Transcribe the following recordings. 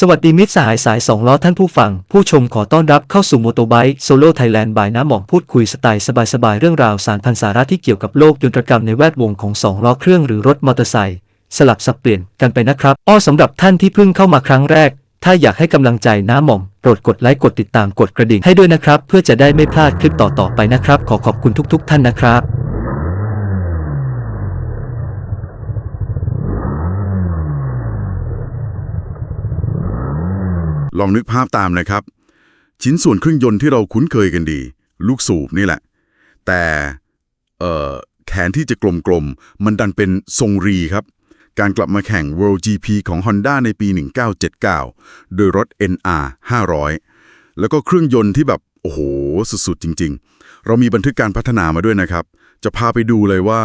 สวัสดีมิตรสหายสายสองล้อท่านผู้ฟัง ผู้ชมขอต้อนรับเข้าสู่โมโตไบค์โซโล่ไทยแลนด์บายน้ำหมองพูดคุยสไตล์สบายๆ เรื่องราวสารพันสาระที่เกี่ยวกับโลกยนตรกรรมในแวดวงของสองล้อเครื่องหรือรถมอเตอร์ไซค์สลับสับเปลี่ยนกันไปนะครับอ้อสำหรับท่านที่เพิ่งเข้ามาครั้งแรก ถ้าอยากให้กำลังใจน้ำหมอมโปรดกดไลค์กดติดตามกดกระดิ่งให้ด้วยนะครับ เพื่อจะได้ไม่พลาดคลิปต่อๆไปนะครับ ขอขอบคุณทุก ๆ ท่านนะครับ ลองนึกภาพตามนะครับ ชิ้นส่วนเครื่องยนต์ที่เราคุ้นเคยกันดี ลูกสูบนี่แหละ แต่แขนที่จะกลมๆ มันดันเป็นทรงรีครับ การกลับมาแข่ง World GP ของ Honda ในปี 1979 โดยรถ NR 500 แล้วก็เครื่องยนต์ที่แบบ โอ้โห สุดๆ จริง ๆ เรามีบันทึกการพัฒนามาด้วยนะครับ จะพาไปดูเลยว่า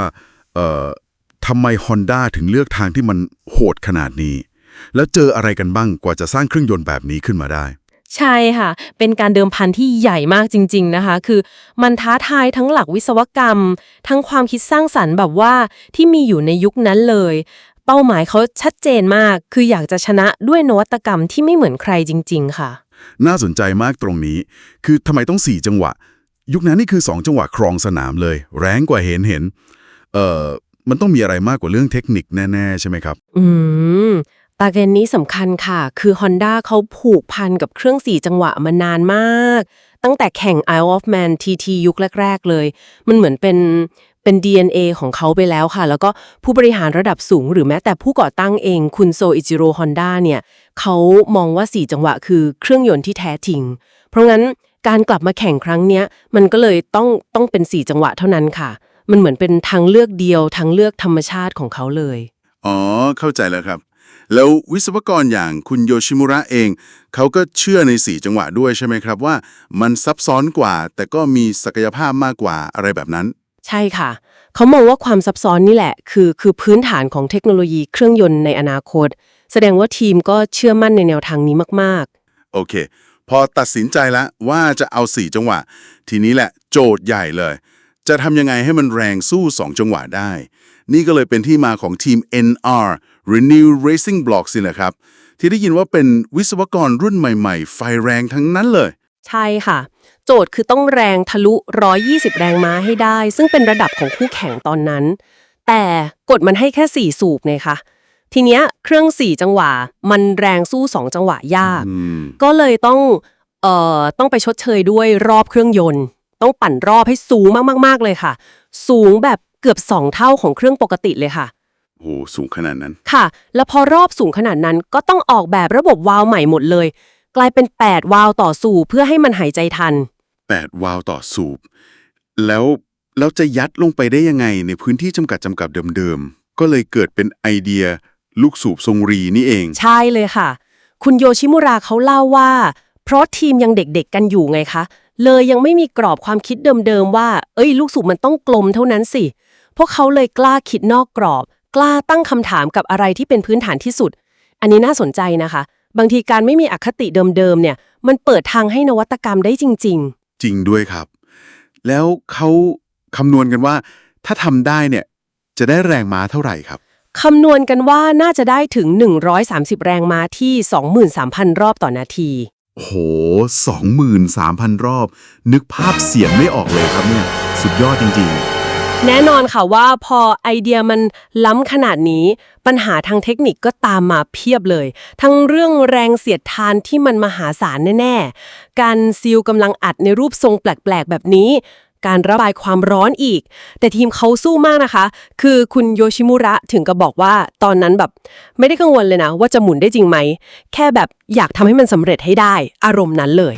ทำไม Honda ถึงเลือกทางที่มันโหดขนาดนี้ แล้วเจออะไรกันบ้างกว่าจะสร้างเครื่องยนต์แบบนี้ขึ้นมาได้ ใช่ค่ะ เป็นการเดิมพันที่ใหญ่มากจริง ๆนะคะ คือมันท้าทายทั้งหลักวิศวกรรม ทั้งความคิดสร้างสรรค์แบบว่าที่มีอยู่ในยุคนั้นเลย เป้าหมายเขาชัดเจนมาก คืออยากจะชนะด้วยนวัตกรรมที่ไม่เหมือนใครจริง ๆ ค่ะ น่าสนใจมากตรงนี้ คือทำไมต้อง 4 จังหวะ ยุคนั้นนี่คือ 2 จังหวะครองสนามเลย แรงกว่าเห็นเห็น เอ่อ มันต้องมีอะไรมากกว่าเรื่องเทคนิคแน่ ๆ ใช่ไหมครับ อืม ประเด็นนี้สำคัญค่ะ คือ Honda เขาผูกพันกับเครื่องสี่จังหวะมานานมาก ตั้งแต่แข่ง Isle of Man TT ยุคแรก ๆ เลย มันเหมือนเป็นเป็น DNA ของเขาไปแล้วค่ะ แล้วก็ผู้บริหารระดับสูง หรือแม้แต่ผู้ก่อตั้งเองคุณโซอิจิโร่ฮอนด้าเนี่ยเขามองว่า 4 จังหวะคือเครื่องยนต์ที่แท้จริง เพราะงั้นการกลับมาแข่งครั้งเนี้ยมันก็เลยต้องต้องเป็น 4 จังหวะเท่านั้นค่ะ มันเหมือนเป็นทางเลือกเดียวทางเลือกธรรมชาติของเขาเลย อ๋อ เข้าใจแล้วครับ แล้ววิศวกรอย่างคุณโยชิมุระเอง เขาก็เชื่อใน 4 จังหวะด้วยใช่ไหมครับว่ามันซับซ้อนกว่า แต่ก็มีศักยภาพมากกว่าอะไรแบบนั้น ใช่ค่ะ เขามองว่าความซับซ้อนนี่แหละ คือคือพื้นฐานของเทคโนโลยีเครื่องยนต์ในอนาคต แสดงว่าทีมก็เชื่อมั่นในแนวทางนี้มากโอเค พอตัดสินใจแล้วว่าจะเอา 4 จังหวะ ทีนี้แหละโจทย์ใหญ่เลย จะทำยังไงให้มันแรงสู้ 2 จังหวะได้ นี่ก็เลยเป็นที่มาของทีม NR Renew Racing Blocks นี่แหละครับ ที่ได้ยินว่าเป็นวิศวกรรุ่นใหม่ๆ ไฟแรงทั้งนั้นเลยๆใช่ค่ะ โจทย์คือต้องแรงทะลุ 120 แรงม้าให้ได้ ซึ่งเป็นระดับของคู่แข่งตอนนั้น แต่กฎมันให้แค่ 4 สูบไงคะทีเนี้ยเครื่อง 4 จังหวะ มันแรงสู้ 2 จังหวะยากอืมก็เลยต้องเอ่อต้องไปชดเชยด้วยรอบเครื่องยนต์ ต้องปั่นรอบให้สูงมากๆๆเลยค่ะ สูงแบบเกือบ 2 เท่าของเครื่องปกติเลยค่ะ โหสูงขนาดนั้น ค่ะ แล้วพอรอบสูงขนาดนั้นก็ต้องออกแบบระบบวาล์วใหม่หมดเลย กลายเป็น 8 วาล์วต่อสูบเพื่อให้มันหายใจทัน 8 วาล์วต่อสูบ แล้วแล้วจะยัดลงไปได้ยังไงในพื้นที่จำกัดจำกัดเดิมๆ ก็เลยเกิดเป็นไอเดียลูกสูบทรงรีนี่เอง ใช่เลยค่ะ คุณโยชิมุระเขาเล่าว่า เพราะทีมยังเด็กๆกันอยู่ไงคะ เลยยังไม่มีกรอบความคิดเดิมๆว่า เอ้ย ลูกสูบมันต้องกลมเท่านั้นสิ พวกเขาเลยกล้าคิดนอกกรอบ กล้าตั้งคำถามกับอะไรที่เป็นพื้นฐานที่สุด อันนี้น่าสนใจนะคะ บางทีการไม่มีอคติเดิมๆเนี่ย มันเปิดทางให้นวัตกรรมได้จริง จริงด้วยครับ แล้วเขาคำนวณกันว่า ถ้าทำได้เนี่ยจะได้แรงม้าเท่าไหร่ครับ ๆ คำนวณกันว่าน่าจะได้ถึง 130 แรงม้าที่ 23,000 รอบต่อนาทีโหสองหมื่นสามพันรอบ นึกภาพเสียงไม่ออกเลยครับเนี่ย สุดยอดจริง แน่นอนค่ะว่าพอไอเดียมันล้ำขนาดนี้ ปัญหาทางเทคนิคก็ตามมาเพียบเลย ทั้งเรื่องแรงเสียดทานที่มันมหาศาลแน่ ๆ การซีลกำลังอัดในรูปทรงแปลก ๆ แบบนี้ การระบายความร้อนอีก แต่ทีมเขาสู้มากนะคะ คือคุณโยชิมุระถึงกับบอกว่าตอนนั้นแบบไม่ได้กังวลเลยนะ ว่าจะหมุนได้จริงไหม แค่แบบอยากทำให้มันสำเร็จให้ได้ อารมณ์นั้นเลย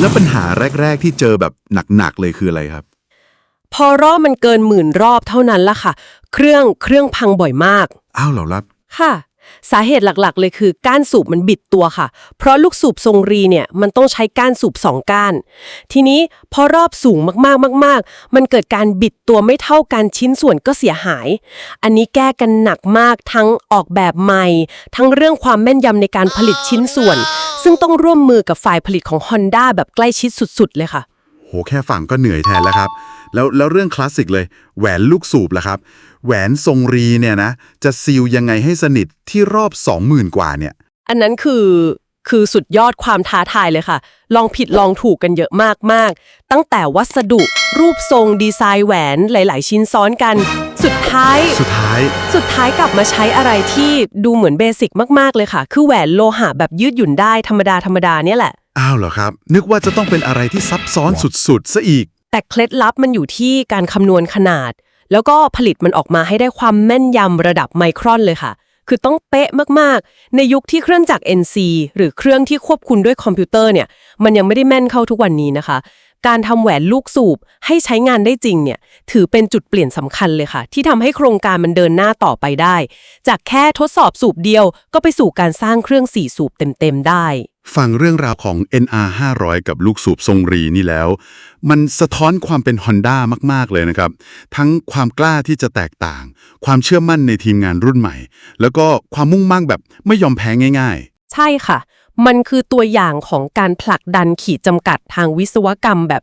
แล้วปัญหาแรก ๆ ที่เจอแบบหนัก ๆ เลยคืออะไรครับ พอรอบมันเกินหมื่นรอบเท่านั้นละค่ะ เครื่องเครื่องพังบ่อยมาก อ้าวเหรอครับค่ะ สาเหตุหลักๆ เลยคือก้านสูบมันบิดตัวค่ะ เพราะลูกสูบทรงรีเนี่ยมันต้องใช้ก้านสูบสองก้าน ทีนี้พอรอบสูงมากๆมาก ๆ มันเกิดการบิดตัวไม่เท่ากันชิ้นส่วนก็เสียหาย อันนี้แก้กันหนักมากทั้งออกแบบใหม่ ทั้งเรื่องความแม่นยำในการผลิตชิ้นส่วน ซึ่งต้องร่วมมือกับฝ่ายผลิตของ Honda แบบใกล้ชิดสุด ๆ เลยค่ะ โหแค่ฟังก็เหนื่อยแทนแล้วครับ แล้วแล้วเรื่องคลาสสิกเลย แหวนลูกสูบล่ะครับ แหวนทรงรีเนี่ยนะ จะซีลยังไงให้สนิทที่รอบ 20,000 กว่าเนี่ย อันนั้นคือคือสุดยอดความท้าทายเลยค่ะ ลองผิดลองถูกกันเยอะมาก ๆ ตั้งแต่วัสดุรูปทรงดีไซน์แหวนหลาย ๆ ชิ้นซ้อนกัน สุดท้าย สุดท้าย สุดท้ายกลับมาใช้อะไรที่ดูเหมือนเบสิกมาก ๆ เลยค่ะ คือแหวนโลหะแบบยืดหยุ่นได้ธรรมดาธรรมดาเนี่ยแหละ อ้าวเหรอครับ นึกว่าจะต้องเป็นอะไรที่ซับซ้อนสุด ๆ ซะอีก แต่เคล็ดลับมันอยู่ที่การคำนวณขนาด แล้วก็ผลิตมันออกมาให้ได้ความแม่นยำระดับไมครอนเลยค่ะ คือต้องเป๊ะมากๆ ในยุคที่เครื่องจักร NC หรือเครื่องที่ควบคุมด้วยคอมพิวเตอร์เนี่ย มันยังไม่ได้แม่นเข้าทุกวันนี้นะคะ การทำแหวนลูกสูบให้ใช้งานได้จริงเนี่ยถือเป็นจุดเปลี่ยนสำคัญเลยค่ะ ที่ทำให้โครงการมันเดินหน้าต่อไปได้ จากแค่ทดสอบสูบเดียวก็ไปสู่การสร้างเครื่องสี่สูบเต็มๆได้ ฟังเรื่องราวของ NR 500 กับลูกสูบทรงรีนี่แล้ว มันสะท้อนความเป็น Honda มากๆเลยนะครับ ทั้งความกล้าที่จะแตกต่าง ความเชื่อมั่นในทีมงานรุ่นใหม่ แล้วก็ความมุ่งมั่นแบบไม่ยอมแพ้ง่ายใช่ค่ะ มันคือตัวอย่างของการผลักดันขีดจำกัดทางวิศวกรรมแบบ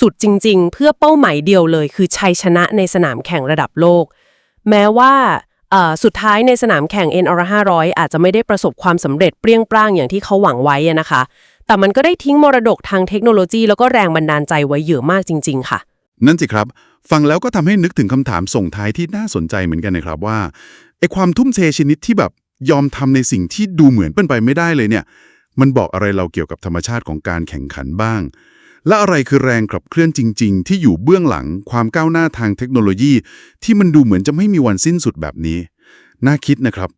สุดๆ จริง ๆ เพื่อเป้าหมายเดียวเลย คือชัยชนะในสนามแข่งระดับโลก แม้ว่าสุดท้ายในสนามแข่ง NR 500 อาจจะไม่ได้ประสบความสำเร็จเปรี้ยงปร้างอย่างที่เขาหวังไว้นะคะ แต่มันก็ได้ทิ้งมรดกทางเทคโนโลยี แล้วก็แรงบันดาลใจไว้เยอะมากจริง ๆ ค่ะ นั่นสิครับ ฟังแล้วก็ทำให้นึกถึงคำถามส่งท้ายที่น่าสนใจเหมือนกันนะครับว่าไอความทุ่มเทชนิดที่แบบ ยอมทำในสิ่งที่ดูเหมือนเป็นไปไม่ได้เลยเนี่ย มันบอกอะไรเราเกี่ยวกับธรรมชาติของการแข่งขันบ้าง และอะไรคือแรงขับเคลื่อนจริง ๆ ที่อยู่เบื้องหลังความก้าวหน้าทางเทคโนโลยี ที่มันดูเหมือนจะไม่มีวันสิ้นสุดแบบนี้ น่าคิดนะครับ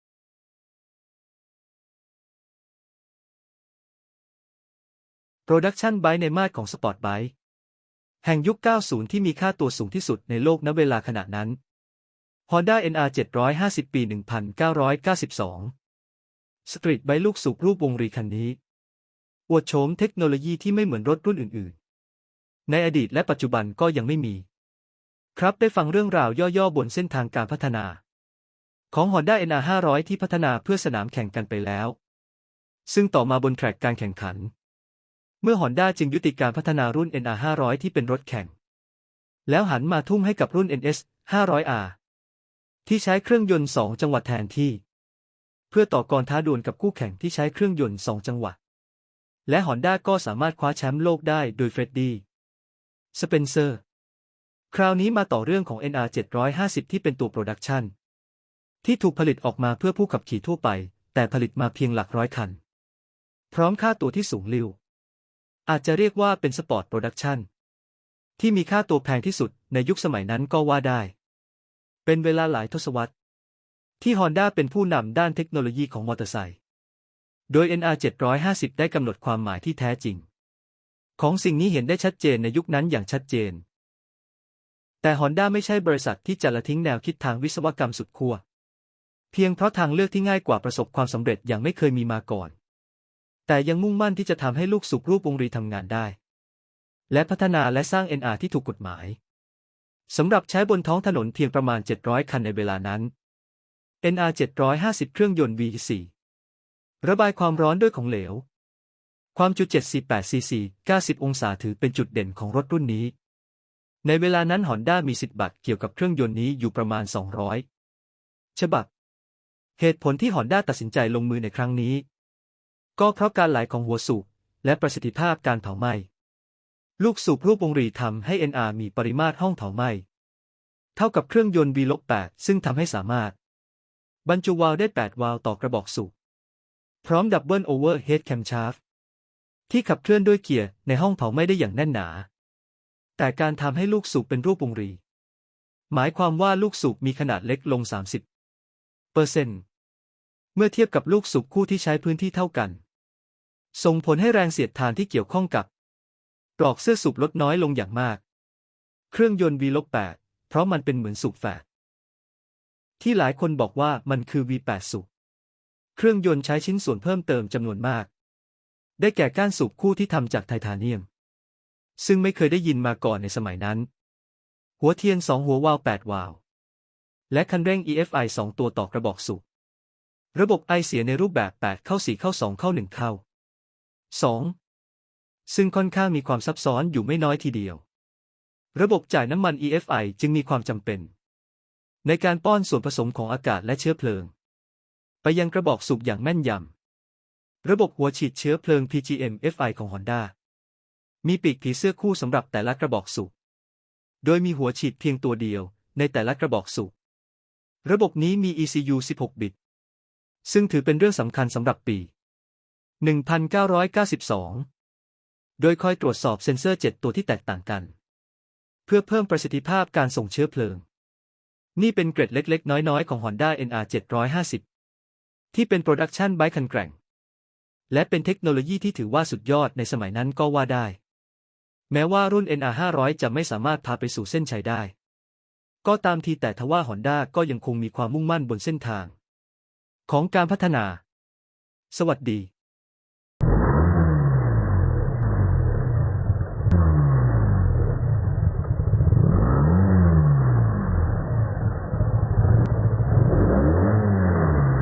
โปรดักชันไบในมาตรของสปอร์ตไบแห่งยุค 90 ที่มีค่าตัวสูงที่สุดในโลกณเวลาขณะนั้น Honda NR 750 ปี 1992 สตรีทไบลูกสูบรูปวงรีคันนี้ อวดโฉมเทคโนโลยีที่ไม่เหมือนรถรุ่นอื่น ๆ ในอดีตและปัจจุบันก็ยังไม่มี ครับได้ฟังเรื่องราวย่อ ๆ บนเส้นทางการพัฒนา ของ Honda NR 500 ที่พัฒนาเพื่อสนามแข่งกันไปแล้ว ซึ่งต่อมาบนแทร็กการแข่งขัน เมื่อ Honda จึงยุติการพัฒนารุ่น NR 500 ที่เป็นรถแข่ง แล้วหันมาทุ่มให้กับรุ่น NS 500R ที่ใช้เครื่องยนต์ 2 จังหวะแทนที่ เพื่อต่อกรท้าดวลกับคู่แข่งที่ใช้เครื่องยนต์ 2 จังหวะ และ Honda ก็สามารถคว้าแชมป์โลกได้โดยเฟรดดี้สเปนเซอร์ คราวนี้มาต่อเรื่องของ NR 750 ที่เป็นตัวโปรดักชันที่ถูกผลิตออกมาเพื่อผู้ขับขี่ทั่วไป แต่ผลิตมาเพียงหลักร้อยคัน พร้อมค่าตัวที่สูงลิ่วอาจจะเรียกว่าเป็นสปอร์ตโปรดักชันที่มีค่าตัวแพงที่สุดในยุคสมัยนั้นก็ว่าได้ เป็นเวลาหลายทศวรรษ ที่ Honda เป็นผู้นำด้านเทคโนโลยีของมอเตอร์ไซค์โดย NR 750 ได้กำหนดความหมายที่แท้จริง ของสิ่งนี้เห็นได้ชัดเจนในยุคนั้นอย่างชัดเจน แต่ Honda ไม่ใช่บริษัทที่จะละทิ้งแนวคิดทางวิศวกรรมสุดขั้วเพียงเพราะทางเลือกที่ง่ายกว่าประสบความสำเร็จอย่างไม่เคยมีมาก่อน แต่ยังมุ่งมั่นที่จะทำให้ลูกสุกรูปวงรีทำงานได้ และพัฒนาและสร้าง NR ที่ถูกกฎหมาย สำหรับใช้บนท้องถนนเพียงประมาณ 700 คันในเวลานั้น NR 750 เครื่องยนต์ V4 ระบายความร้อนด้วยของเหลว ความจุ748 cc 90 องศาถือเป็นจุดเด่นของรถรุ่นนี้ ในเวลานั้น Honda มีสิทธิ์บัตรเกี่ยวกับเครื่องยนต์นี้อยู่ประมาณ 200 ฉบับ เหตุผลที่ Honda ตัดสินใจลงมือในครั้งนี้ ก็เพราะการไหลของหัวสูบและประสิทธิภาพการเผาไหม้ ลูกสูบรูปวงรีทำให้ NR มีปริมาตรห้องเผาไหม้เท่ากับเครื่องยนต์ V8 ซึ่งทำให้สามารถ บรรจุวาล์วได้ 8 วาล์วต่อกระบอกสูบพร้อมดับเบิลโอเวอร์เฮดแคมชาร์ฟที่ขับเคลื่อนด้วยเกียร์ในห้องเผาไหม้ได้อย่างแน่นหนา แต่การทำให้ลูกสูบเป็นรูปวงรี หมายความว่าลูกสูบมีขนาดเล็กลง 30เปอร์เซ็นต์เมื่อเทียบกับลูกสูบคู่ที่ใช้พื้นที่เท่ากัน ส่งผลให้แรงเสียดทานที่เกี่ยวข้องกับ ปลอกเสื้อสูบลดน้อยลงอย่างมาก เครื่องยนต์ V8 เพราะมันเป็นเหมือนสูบแฝดที่หลายคนบอกว่ามันคือ V8 สูบเครื่องยนต์ใช้ชิ้นส่วนเพิ่มเติมจำนวนมาก ได้แก่ก้านสูบคู่ที่ทำจากไทเทเนียม ซึ่งไม่เคยได้ยินมาก่อนในสมัยนั้น หัวเทียน2หัววาล์ว8วาล์วและคันเร่ง EFI 2 ตัวต่อกระบอกสูบระบบไอเสียในรูปแบบ 8 เข้า 4 เข้า 2 เข้า 1 เข้า 2 ซึ่งค่อนข้างมีความซับซ้อนอยู่ไม่น้อยทีเดียว ระบบจ่ายน้ำมัน EFI จึงมีความจำเป็น ในการป้อนส่วนผสมของอากาศและเชื้อเพลิง ไปยังกระบอกสูบอย่างแม่นยำ ระบบหัวฉีดเชื้อเพลิง PGM-FI ของ Honda มีปีกผีเสื้อคู่สำหรับแต่ละกระบอกสูบ โดยมีหัวฉีดเพียงตัวเดียวในแต่ละกระบอกสูบ ระบบนี้มี ECU 16 บิต ซึ่งถือเป็นเรื่องสำคัญสำหรับปี 1992 โดยคอยตรวจสอบเซ็นเซอร์ 7 ตัวที่แตกต่างกัน เพื่อเพิ่มประสิทธิภาพการส่งเชื้อเพลิง นี่เป็นเกร็ดเล็ก ๆ น้อย ๆ ของ Honda NR 750 ที่เป็นโปรดักชันไบค์คันแกร่ง และเป็นเทคโนโลยีที่ถือว่าสุดยอดในสมัยนั้นก็ว่าได้ แม้ว่ารุ่น NR 500 จะไม่สามารถพาไปสู่เส้นชัยได้ ก็ตามทีแต่ทว่า Honda ก็ยังคงมีความมุ่งมั่นบนเส้นทาง ของการพัฒนา สวัสดี